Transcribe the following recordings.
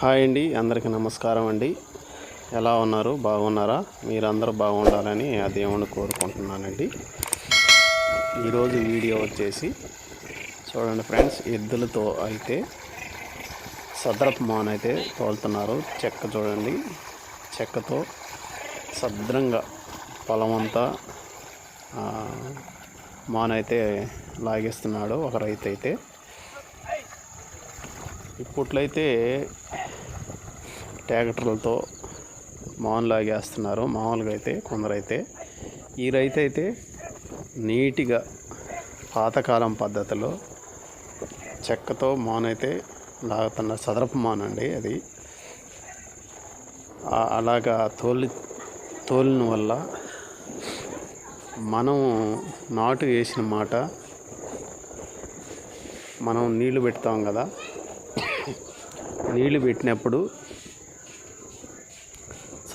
Hi అండి అందరికీ నమస్కారం అండి. ఎలా ఉన్నారు? బాగున్నారా? మీరందరూ బాగుండాలని ఆ దేవుణ్ణి కోరుకుంటున్నానండి. ఈరోజు వీడియో వచ్చేసి చూడండి ఫ్రెండ్స్ ఎద్దులతో అయితే సదరపు మాన్ అయితే తోలుతున్నారు. చెక్క చూడండి చెక్కతో సద్రంగా పొలమంతా మాన్ అయితే లాగేస్తున్నాడు ఒక రైతు అయితే. ఇప్పట్లయితే ట్రాక్టర్లతో మామూలు లాగేస్తున్నారు. మామూలుగా అయితే కొందరైతే. ఈ రైతు అయితే నీట్గా పాతకాలం పద్ధతిలో చెక్కతో మానైతే లాగుతున్న సదరపు మాన్ అండి అది. అలాగా తోలి తోలిన వల్ల మనం నాటు వేసిన మాట మనం నీళ్ళు పెడతాం కదా. నీళ్ళు పెట్టినప్పుడు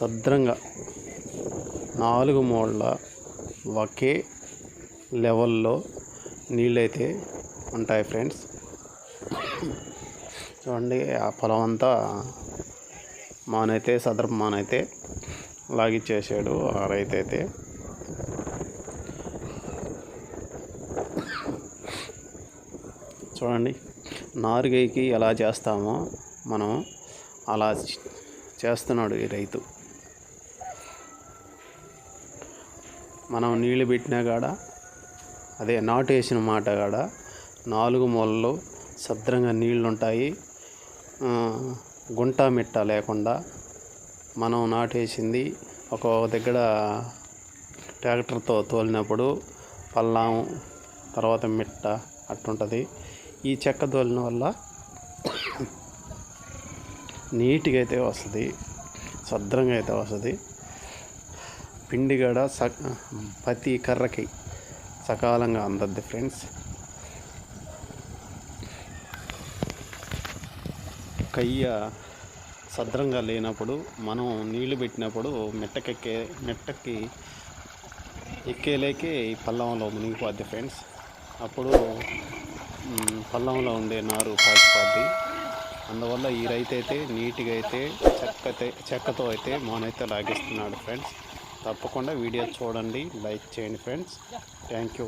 సద్రంగా నాలుగు మూళ్ళ ఒకే లెవెల్లో నీళ్ళైతే ఉంటాయి ఫ్రెండ్స్. చూడండి ఆ పొలం అంతా మానైతే సదరపు మానైతే లాగిచ్చేసాడు ఆ రైతు అయితే చూడండి నారుగైకి ఎలా చేస్తామో మనం అలా చే- చేస్తున్నాడు ఈ రైతు. మనం నీళ్ళు పెట్టినా కాడ అదే నాటు వేసిన మాట కాడ నాలుగు మూలలు సద్రంగా నీళ్ళు ఉంటాయి గుంట మిట్ట లేకుండా మనం నాటేసింది ఒక దగ్గర ట్రాక్టర్తో తోలినప్పుడు పల్లాం తర్వాత మిట్ట అట్టుంటుంది. ఈ చెక్క తోలిన వల్ల నీట్గా అయితే వస్తుంది సద్రంగా అయితే వస్తుంది. పిండి కూడా స ప్రతి కర్రకి సకాలంగా అందద్ది ఫ్రెండ్స్. కయ్య సద్రంగా లేనప్పుడు మనం నీళ్ళు పెట్టినప్పుడు మెట్టకెక్కే మెట్టకి ఎక్కేలేకే ఈ పల్లంలో మునిగిపోద్ది ఫ్రెండ్స్. అప్పుడు పల్లంలో ఉండే నారు పాచిపోద్ది. అందువల్ల ఈ రైతు అయితే నీట్గా అయితే చెక్కతే చెక్కతో అయితే మానైతే లాగేస్తున్నాడు ఫ్రెండ్స్. తప్పకుండా వీడియో చూడండి. లైక్ చేయండి ఫ్రెండ్స్. Thank you